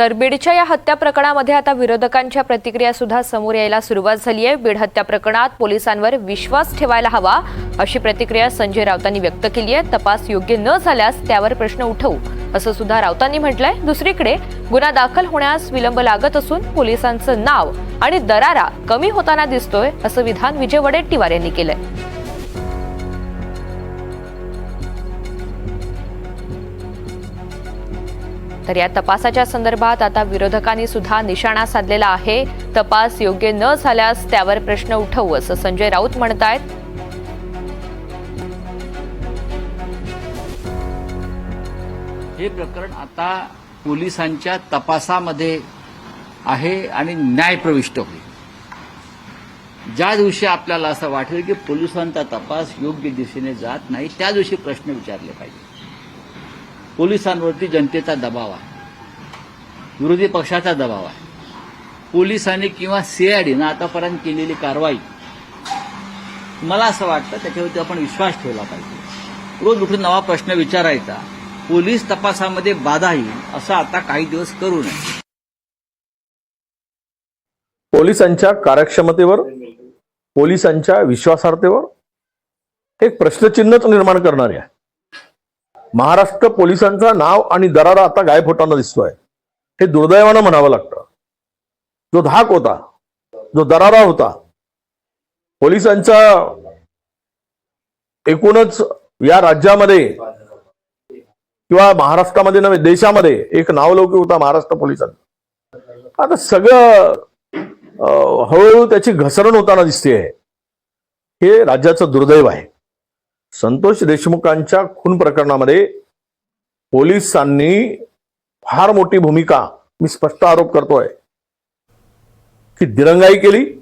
तर बीडच्या या हत्या प्रकरणामध्ये आता विरोधकांच्या प्रतिक्रिया सुद्धा समोर यायला सुरुवात झाली आहे. बीड हत्या प्रकरणात पोलिसांवर विश्वास ठेवायला हवा अशी प्रतिक्रिया संजय राऊतांनी व्यक्त केली आहे. तपास योग्य न झाल्यास त्यावर प्रश्न उठवू असं सुद्धा राऊतांनी म्हटलंय. दुसरीकडे गुन्हा दाखल होण्यास विलंब लागत असून पोलिसांचं नाव आणि दरारा कमी होताना दिसतोय असं विधान विजय वडेट्टीवार यांनी केलंय. तर या तपासाच्या संदर्भात आता विरोधकांनी सुद्धा निशाणा साधलेला आहे. तपास योग्य न झाल्यास त्यावर प्रश्न उठवू असं संजय राऊत म्हणतायत. हे प्रकरण आता पोलिसांच्या तपासामध्ये आहे आणि न्याय प्रविष्ट होईल. ज्या दिवशी आपल्याला असं वाटेल की पोलिसांचा तपास योग्य दिशेने जात नाही त्या दिवशी प्रश्न विचारले पाहिजे. पोलिसांवरती जनतेचा दबाव आहे. विरोधी पक्षाचा दबाव आहे. पोलिसांनी किंवा सीआयडीनं आतापर्यंत केलेली कारवाई मला असं वाटतं त्याच्यावरती आपण विश्वास ठेवला पाहिजे. रोज उठून नवा प्रश्न विचारायचा. पोलीस तपासामध्ये बाधा येईल असं आता काही दिवस करू नये. पोलिसांच्या कार्यक्षमतेवर पोलिसांच्या विश्वासार्हतेवर एक प्रश्नचिन्हच निर्माण करणारे आहे. महाराष्ट्र पोलिसांचा नाव आणि दरारा आता गायब होताना दिसतोय. हे दुर्दैवानं म्हणावं लागतं. जो धाक होता जो दरारा होता पोलिसांचा एकूणच या राज्यामध्ये किंवा महाराष्ट्रामध्ये नव्हे देशामध्ये एक नावलौकिक होता महाराष्ट्र पोलिसांचा. आता सगळं हळूहळू त्याची घसरण होताना दिसते हे राज्याचं दुर्दैव आहे. संतोष देशमुखांच्या खून प्रकरणामध्ये पोलिसांनी फार मोठी भूमिका मी स्पष्ट आरोप करतोय की दिरंगाई केली.